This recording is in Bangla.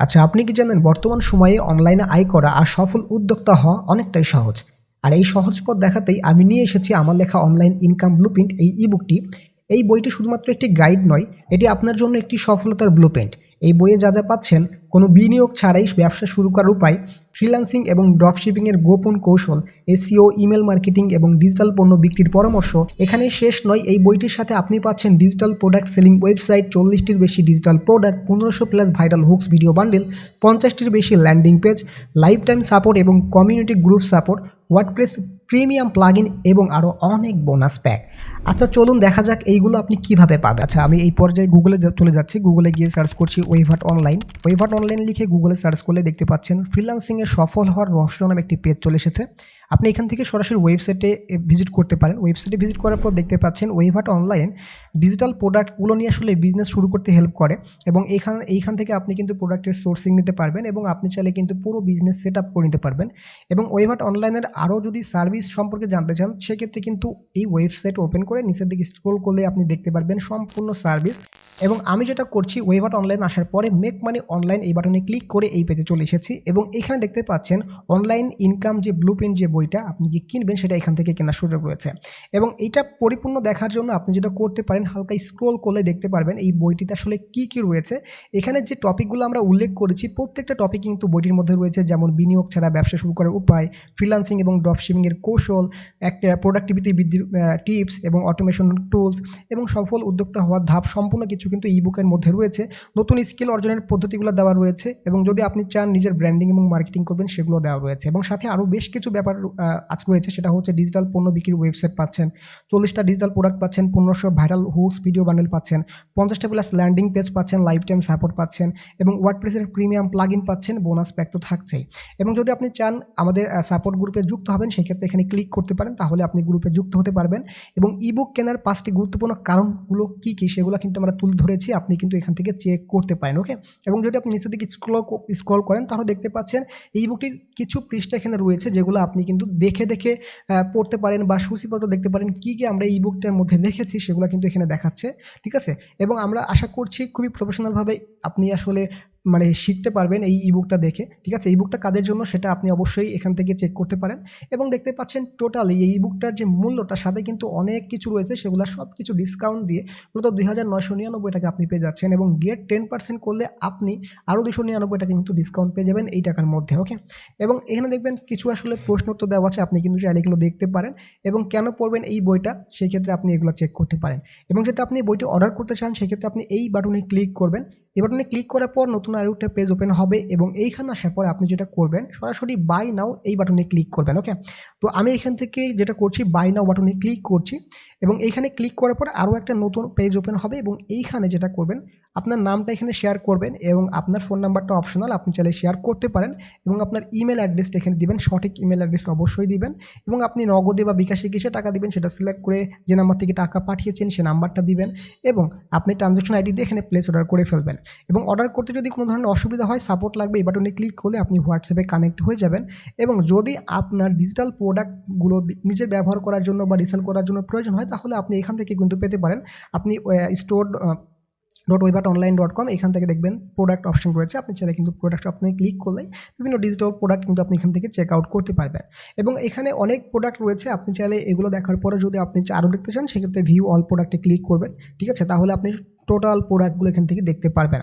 আচ্ছা আপনি কি জানেন বর্তমান সময়ে অনলাইনে আয় করা আর সফল উদ্যোক্তা হওয়া অনেকটাই সহজ? আর এই সহজ পথ দেখাতেই আমি নিয়ে এসেছি আমার লেখা অনলাইন ইনকাম ব্লুপ্রিন্ট, এই ইবুকটি এই বইটি শুধুমাত্র একটি গাইড নয়, এটি আপনার জন্য একটি সফলতার ব্লুপ্রিন্ট। এই বইয়ে যা যা পাচ্ছেন, কোনো বিনিয়োগ ছাড়াই ব্যবসা শুরু করার উপায় ফ্রিল্যান্সিং এবং ড্রপশিপিংয়ের গোপন কৌশল এসিও ইমেল মার্কেটিং এবং ডিজিটাল পণ্য বিক্রির পরামর্শ এখানে শেষ নয়। এই বইটির সাথে আপনি পাচ্ছেন ডিজিটাল প্রোডাক্ট সেলিং ওয়েবসাইট, চল্লিশটির বেশি ডিজিটাল প্রোডাক্ট, পনেরোশো plus viral hooks video bundle, পঞ্চাশটির বেশি landing page life time support এবং community group support, WordPress premium plugin এবং আরও অনেক বোনাস প্যাক। আচ্ছা চলুন দেখা যাক এইগুলো আপনি কীভাবে পাবেন। আচ্ছা আমি এই পর্যায়ে গুগলে চলে যাচ্ছি। গুগলে গিয়ে সার্চ করছি ওয়েভাট অনলাইন ওয়েভাট অনলাইন লিখে গুগলে সার্চ করলে দেখতে পাচ্ছেন ফ্রিল্যান্সিংয়ে সফল হওয়ার রহস্য নামে একটি পেজ চলে এসেছে। আপনি এখান থেকে সরাসরি ওয়েবসাইটে ভিজিট করতে পারেন। ওয়েবসাইটে ভিজিট করার পর দেখতে পাচ্ছেন ওয়েভাট অনলাইন ডিজিটাল প্রোডাক্টগুলো নিয়ে আসলে বিজনেস শুরু করতে হেল্প করে এবং এখান এইখান থেকে আপনি কিন্তু প্রোডাক্টের সোর্সিং নিতে পারবেন এবং আপনি চাইলে কিন্তু পুরো বিজনেস সেট আপ করে নিতে পারবেন। এবং ওয়েভাট অনলাইনের আরও যদি সার্ভিস সম্পর্কে জানতে চান, সেক্ষেত্রে কিন্তু এই ওয়েবসাইট ওপেন করে নিচের দিকে স্ক্রোল করলে আপনি দেখতে পারবেন সম্পূর্ণ সার্ভিস এবং আমি যেটা করছি ওয়েভাট অনলাইন আসার পরে মেক মানি অনলাইন এই বাটনে ক্লিক করে এই পেজে চলে এসেছি এবং এখানে দেখতে পাচ্ছেন অনলাইন ইনকাম যে ব্লু যে বইটা আপনি যে কিনবেন সেটা এখান থেকে কেনার সুযোগ রয়েছে। এবং এইটা পরিপূর্ণ দেখার জন্য আপনি যেটা করতে পারেন, হালকা স্ক্রোল করলে দেখতে পারবেন এই বইটিতে আসলে কি কি রয়েছে। এখানে যে টপিকগুলো আমরা উল্লেখ করেছি, প্রত্যেকটা টপিক কিন্তু বইটির মধ্যে রয়েছে, যেমন বিনিয়োগ ছাড়া ব্যবসা শুরু করার উপায় ফ্রিলান্সিং এবং ড্রপশিপিংয়ের কৌশল, একটা প্রোডাক্টিভিটি বৃদ্ধির টিপস এবং অটোমেশন টুলস এবং সফল উদ্যোক্তা হওয়ার ধাপ সম্পূর্ণ কিছু কিন্তু ই বুকের মধ্যে রয়েছে। নতুন স্কিল অর্জনের পদ্ধতিগুলো দেওয়া রয়েছে এবং যদি আপনি চান নিজের ব্র্যান্ডিং এবং মার্কেটিং করবেন সেগুলো দেওয়া রয়েছে। এবং সাথে আরও বেশ কিছু ব্যাপার রয়েছে সেটা হচ্ছে ডিজিটাল পণ্য বিক্রির ওয়েবসাইট পাচ্ছেন। চল্লিশটা ডিজিটাল প্রোডাক্ট পাচ্ছেন, পনেরোশো ভাইরাল হুকস ভিডিও বান্ডেল পাচ্ছেন, পঞ্চাশটা প্লাস ল্যান্ডিং পেজ পাচ্ছেন লাইফ টাইম সাপোর্ট পাচ্ছেন এবং ওয়ার্ডপ্রেসের প্রিমিয়াম প্লাগ ইন পাচ্ছেন বোনাস প্যাক তো থাকছেই। এবং যদি আপনি চান আমাদের সাপোর্ট গ্রুপে যুক্ত হবেন, সেক্ষেত্রে এখানে ক্লিক করতে পারেন, তাহলে আপনি গ্রুপে যুক্ত হতে পারবেন এবং ইবুক কেনার পাঁচটি গুরুত্বপূর্ণ কারণগুলো কী কী, সেগুলো কিন্তু আমরা তুলে ধরেছি, আপনি কিন্তু এখান থেকে চেক করতে পারেন ওকে এবং যদি আপনি নিচের দিকে স্ক্রল স্ক্রল করেন, তাহলে দেখতে পাচ্ছেন এই বুকটির কিছু পৃষ্ঠা এখানে রয়েছে, যেগুলো আপনি কিন্তু দেখে দেখে পড়তে পারেন বা সূচিপত্র দেখতে পারেন কী কী আমরা এই বুকটার মধ্যে লিখেছি সেগুলো কিন্তু এখানে দেখাচ্ছে, ঠিক আছে? এবং আমরা আশা করছি খুবই প্রফেশনালভাবে আপনি আসলে মানে শিখতে পারবেন এই ইবুকটা দেখে, ঠিক আছে? এই বুকটা কাদের জন্য সেটা আপনি অবশ্যই এখান থেকে চেক করতে পারেন। এবং দেখতে পাচ্ছেন টোটালি এই বুকটার যে মূল্যটা, সাথে কিন্তু অনেক কিছু রয়েছে, সেগুলো সব কিছু ডিসকাউন্ট দিয়ে মূলত দুই হাজার নয়শো নিরানব্বই টাকা আপনি পেয়ে যাচ্ছেন এবং গেট টেন পার্সেন্ট করলে আপনি আরও দুশো নিরানব্বই টাকা কিন্তু ডিসকাউন্ট পেয়ে যাবেন এই টাকার মধ্যে ওকে এবং এখানে দেখবেন কিছু আসলে প্রশ্ন উত্তর দেওয়া আছে, আপনি কিন্তু চাইলে এগুলো দেখতে পারেন। এবং কেন পড়বেন এই বইটা সেই ক্ষেত্রে আপনি এগুলো চেক করতে পারেন। এবং যদি আপনি বইটি অর্ডার করতে চান, সেক্ষেত্রে আপনি এই বাটনে ক্লিক করবেন। এই বাটনে ক্লিক করার পর নতুন আরও একটা পেজ ওপেন হবে এবং এইখানে আসার পর আপনি যেটা করবেন, সরাসরি বাই নাও এই বাটনে ক্লিক করবেন ওকে তো আমি এখান থেকে যেটা করছি বাই নাও বাটনে ক্লিক করছি। এবং এইখানে ক্লিক করার পর আরও একটা নতুন পেজ ওপেন হবে এবং এইখানে যেটা করবেন, আপনার নামটা এখানে শেয়ার করবেন এবং আপনার ফোন নাম্বারটা অপশনাল আপনি চাইলে শেয়ার করতে পারেন এবং আপনার ইমেল অ্যাড্রেসটা এখানে দিবেন, সঠিক ইমেল অ্যাড্রেস অবশ্যই দিবেন এবং আপনি নগদে বা বিকাশে কিসে টাকা দিবেন, সেটা সিলেক্ট করে যে নাম্বার থেকে টাকা পাঠিয়েছেন সে নাম্বারটা দিবেন এবং আপনি ট্রানজ্যাকশন আইডি দিয়ে এখানে প্লেস অর্ডার করে ফেলবেন এবং অর্ডার করতে যদি কোনো ধরনের অসুবিধা হয় সাপোর্ট লাগবে, এই বাটনে ক্লিক করলে আপনি হোয়াটসঅ্যাপে কানেক্ট হয়ে যাবেন এবং যদি আপনার ডিজিটাল প্রোডাক্টগুলো নিজে ব্যবহার করার জন্য বা রিসেল করার জন্য প্রয়োজন হয় তাহলে আপনি এখান থেকে কিন্তু পেতে পারেন। আপনি স্টোর ডট ওয়েবাট অনলাইন ডট কম এখান থেকে দেখবেন প্রোডাক্ট অপশন রয়েছে। আপনি চাইলে কিন্তু প্রোডাক্ট অপশনে ক্লিক করলে বিভিন্ন ডিজিটাল প্রোডাক্ট কিন্তু আপনি এখান থেকে চেক আউট করতে পারবেন। এবং এখানে অনেক প্রোডাক্ট রয়েছে। আপনি চাইলে এগুলো দেখার পরে যদি আপনি আরও দেখতে চান, সেক্ষেত্রে ভিউ অল প্রোডাক্টে ক্লিক করবেন। ঠিক আছে? তাহলে আপনি টোটাল প্রোডাক্টগুলো এখান থেকে দেখতে পারবেন।